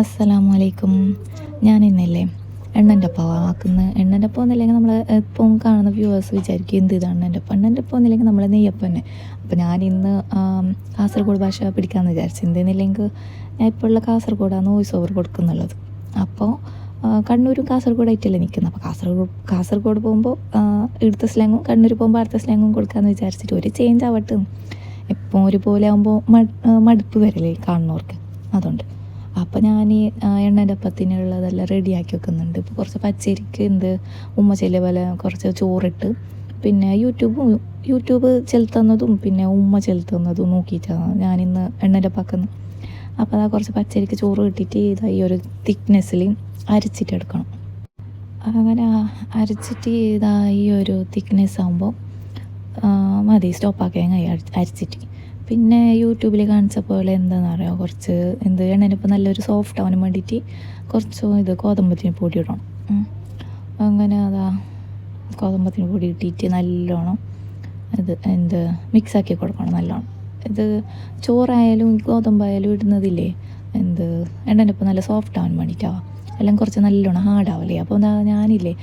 അസ്സലാമു അലൈക്കും ഞാൻ ഇന്നല്ലേ എണ്ണന്റെ ഒപ്പം ആക്കുന്ന എണ്ണന്റെ അപ്പം എന്നില്ലെങ്കിൽ നമ്മൾ ഇപ്പം കാണുന്ന വ്യൂവേഴ്സ് വിചാരിക്കും എന്ത് ഇതാണ് എന്റെ അപ്പം എണ്ണന്റെ അപ്പം എന്നില്ലെങ്കിൽ നമ്മൾ നെയ്യപ്പം തന്നെ അപ്പോൾ ഞാൻ ഇന്ന് കാസർഗോഡ് ഭാഷ പിടിക്കാമെന്ന് വിചാരിച്ചു എന്തെന്നില്ലെങ്കിൽ ഞാൻ ഇപ്പോൾ ഉള്ള കാസർഗോഡാണ് വോയിസ് ഓവർ കൊടുക്കുന്നുള്ളത്. അപ്പോൾ കണ്ണൂരും കാസർഗോഡായിട്ടല്ലേ നിൽക്കുന്നത് അപ്പോൾ കാസർഗോഡ് കാസർഗോഡ് പോകുമ്പോൾ ഇടുത്ത സ്ലാങ്ങും കണ്ണൂർ പോകുമ്പോൾ അടുത്ത സ്ലാങ്ങും കൊടുക്കാമെന്ന് വിചാരിച്ചിട്ട് ഒരു ചേഞ്ച് ആവട്ടെ എപ്പോൾ ഒരുപോലെ ആകുമ്പോൾ മടുപ്പ് വരല്ലേ കാണുന്നവർക്ക്. അതുകൊണ്ട് അപ്പോൾ ഞാൻ ഈ എണ്ണന്റെ അപ്പത്തിനുള്ളതെല്ലാം റെഡിയാക്കി വെക്കുന്നുണ്ട്. ഇപ്പോൾ കുറച്ച് പച്ചരിക്ക് എന്ത് ഉമ്മ ചെല്ലിയ പോലെ കുറച്ച് ചോറിട്ട് പിന്നെ യൂട്യൂബും യൂട്യൂബ് ചെലുത്തുന്നതും പിന്നെ ഉമ്മ ചെലുത്തുന്നതും നോക്കിയിട്ടാണ് ഞാനിന്ന് എണ്ണന്റെ അപ്പാക്കുന്നത് അപ്പോൾ അതാ കുറച്ച് പച്ചരിക്ക് ചോറ് കിട്ടിയിട്ട് ഇതാ ഈ ഒരു തിക്നെസ്സിൽ അരച്ചിട്ടെടുക്കണം അങ്ങനെ അരച്ചിട്ട് ഇതാ ഈ ഒരു തിക്നെസ് ആകുമ്പോൾ മതി സ്റ്റോപ്പാക്കി അങ്ങ് അരച്ചിട്ട്. പിന്നെ യൂട്യൂബിൽ കാണിച്ച പോലെ എന്താണെന്ന് അറിയാം? കുറച്ച് എന്ത് എണ്ണനിപ്പോൾ നല്ലൊരു സോഫ്റ്റ് ആവാൻ വേണ്ടിയിട്ട് കുറച്ച് ഇത് ഗോതമ്പത്തിന് പൊടി ഇടണം. അങ്ങനെ അതാ ഗോതമ്പത്തിന് പൊടി ഇട്ടിട്ട് നല്ലോണം ഇത് എന്ത് മിക്സാക്കി കൊടുക്കണം നല്ലോണം. ഇത് ചോറായാലും ഗോതമ്പായാലും ഇടുന്നതില്ലേ? എന്ത് എണ്ണനിപ്പോൾ നല്ല സോഫ്റ്റ് ആവാൻ വേണ്ടിയിട്ടാവാം എല്ലാം കുറച്ച് നല്ലോണം ഹാർഡാവില്ലേ അപ്പോൾ ഞാനില്ലേ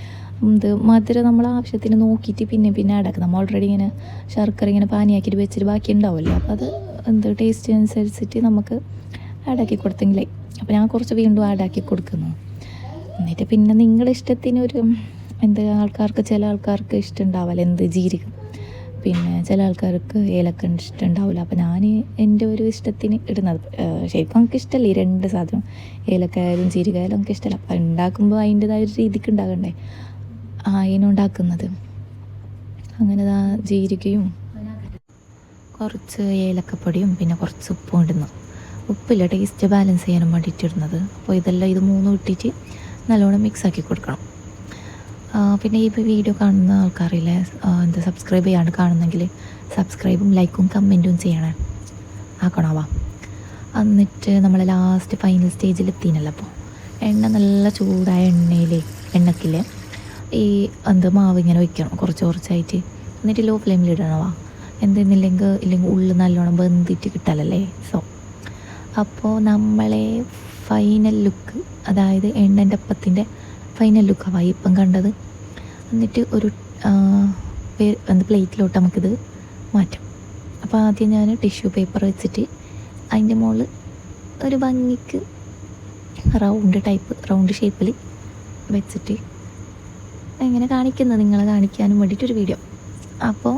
ഇത് മധുരം നമ്മൾ ആവശ്യത്തിന് നോക്കിയിട്ട് പിന്നെ പിന്നെ ആഡാക്കും നമ്മൾ ഓൾറെഡി ഇങ്ങനെ ശർക്കര ഇങ്ങനെ പാനിയാക്കിയിട്ട് വെച്ചിട്ട് ബാക്കി ഉണ്ടാവില്ലേ അപ്പോൾ അത് എന്ത് ടേസ്റ്റ് അനുസരിച്ചിട്ട് നമുക്ക് ആഡാക്കി കൊടുത്തെങ്കിലേ അപ്പോൾ ഞാൻ കുറച്ച് വീണ്ടും ആഡാക്കി കൊടുക്കുന്നു. എന്നിട്ട് പിന്നെ നിങ്ങളുടെ ഇഷ്ടത്തിന് ഒരു എന്ത് ആൾക്കാർക്ക് ചില ആൾക്കാർക്ക് ഇഷ്ടം ഉണ്ടാവില്ല എന്ത് ജീരകം. പിന്നെ ചില ആൾക്കാർക്ക് ഏലക്ക ഇഷ്ടം ഉണ്ടാവില്ല. അപ്പോൾ ഞാൻ എന്റെ ഒരു ഇഷ്ടത്തിന് ഇടുന്നത്. ശരിക്കും നമുക്ക് ഇഷ്ടമല്ല ഈ രണ്ട് സാധനം. ഏലക്കായാലും ജീരകയായാലും നമുക്ക് ഇഷ്ടമല്ല അപ്പോൾ ഉണ്ടാക്കുമ്പോൾ അതിന്റെതായ ഒരു രീതിക്ക് ഉണ്ടാകണ്ടേ അതിനുണ്ടാക്കുന്നത് അങ്ങനെ ജീരകയും കുറച്ച് ഏലക്കപ്പൊടിയും പിന്നെ കുറച്ച് ഉപ്പും ഇടുന്നു. ഉപ്പില്ല ടേസ്റ്റ് ബാലൻസ് ചെയ്യാനും വേണ്ടിയിട്ട് ഇടുന്നത് അപ്പോൾ ഇതെല്ലാം ഇത് മൂന്നും ഇട്ടിട്ട് നല്ലോണം മിക്സ് ആക്കി കൊടുക്കണം. പിന്നെ ഈ വീഡിയോ കാണുന്ന ആൾക്കാരില്ലേ എന്താ സബ്സ്ക്രൈബ് ചെയ്യാണ്ട് കാണുന്നെങ്കിൽ സബ്സ്ക്രൈബും ലൈക്കും കമന്റും ചെയ്യണേ. ആക്കണവാ എന്നിട്ട് നമ്മൾ ലാസ്റ്റ് ഫൈനൽ സ്റ്റേജിൽ എത്തിനല്ലോ അപ്പോൾ എണ്ണ നല്ല ചൂടായ എണ്ണയിൽ എണ്ണക്കിൽ ഈ എന്ത് മാവ് ഇങ്ങനെ വയ്ക്കണം കുറച്ച് കുറച്ചായിട്ട്. എന്നിട്ട് ലോ ഫ്ലെയിമിൽ ഇടണവാ എന്തെന്നില്ലെങ്കിൽ ഇല്ലെങ്കിൽ ഉള്ളിൽ നല്ലോണം ബന്ധിട്ട് കിട്ടാലല്ലേ സോ അപ്പോൾ നമ്മളെ ഫൈനൽ ലുക്ക് അതായത് എണ്ണന്റെ അപ്പത്തിന്റെ ഫൈനൽ ലുക്കാവായി ഇപ്പം കണ്ടത്. എന്നിട്ട് ഒരു എന്ത് പ്ലേറ്റിലോട്ട് നമുക്കിത് മാറ്റാം. അപ്പോൾ ആദ്യം ഞാൻ ടിഷ്യൂ പേപ്പർ വെച്ചിട്ട് അതിന്റെ മുകളിൽ ഒരു ഭംഗിക്ക് റൗണ്ട് ടൈപ്പ് റൗണ്ട് ഷേപ്പിൽ വെച്ചിട്ട് എങ്ങനെ കാണിക്കുന്നത് നിങ്ങളെ കാണിക്കാനും വേണ്ടിയിട്ടൊരു വീഡിയോ അപ്പോൾ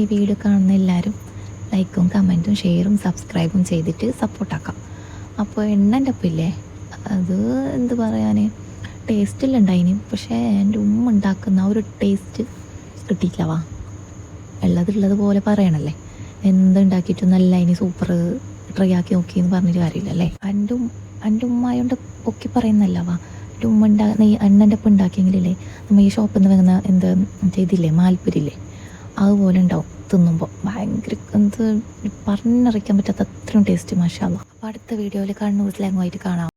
ഈ വീഡിയോ കാണുന്ന എല്ലാവരും ലൈക്കും കമന്റും ഷെയറും സബ്സ്ക്രൈബും ചെയ്തിട്ട് സപ്പോർട്ടാക്കാം അപ്പോൾ എണ്ണന്റെ ഒപ്പില്ലേ അത് എന്ത് പറയാൻ ടേസ്റ്റില്ല ഉണ്ടായിന് പക്ഷേ എന്റെ ഉമ്മ ഉണ്ടാക്കുന്ന ആ ഒരു ടേസ്റ്റ് കിട്ടിയില്ല വാ. ഉള്ളതുള്ളത് പോലെ പറയണല്ലേ? എന്തുണ്ടാക്കിയിട്ടും നല്ല അതിന് സൂപ്പർ ട്രൈ ആക്കി നോക്കി എന്ന് പറഞ്ഞിട്ട് കാര്യമില്ല അല്ലേ? എന്റെ എന്റെ ഉമ്മായോണ്ട് ഒക്കെ പറയുന്നല്ല വാ. എന്റെ ഉമ്മ ഉണ്ടാ അണ്ണന്റെ ഒപ്പം ഉണ്ടാക്കിയെങ്കിലല്ലേ നമ്മൾ ഈ ഷോപ്പിൽ നിന്ന് വാങ്ങുന്ന എന്ത് ചെയ്തില്ലേ മാൽപ്പുരില്ലേ? അതുപോലെ ഉണ്ടാവും തിന്നുമ്പോൾ ഭയങ്കര എന്ത് പറഞ്ഞറിയിക്കാൻ പറ്റാത്ത അത്രയും ടേസ്റ്റ് മാഷാല്ല അപ്പോൾ അടുത്ത വീഡിയോയിൽ കണ്ണൂർ സ്ലാങ്ങുമായിട്ട് കാണാം.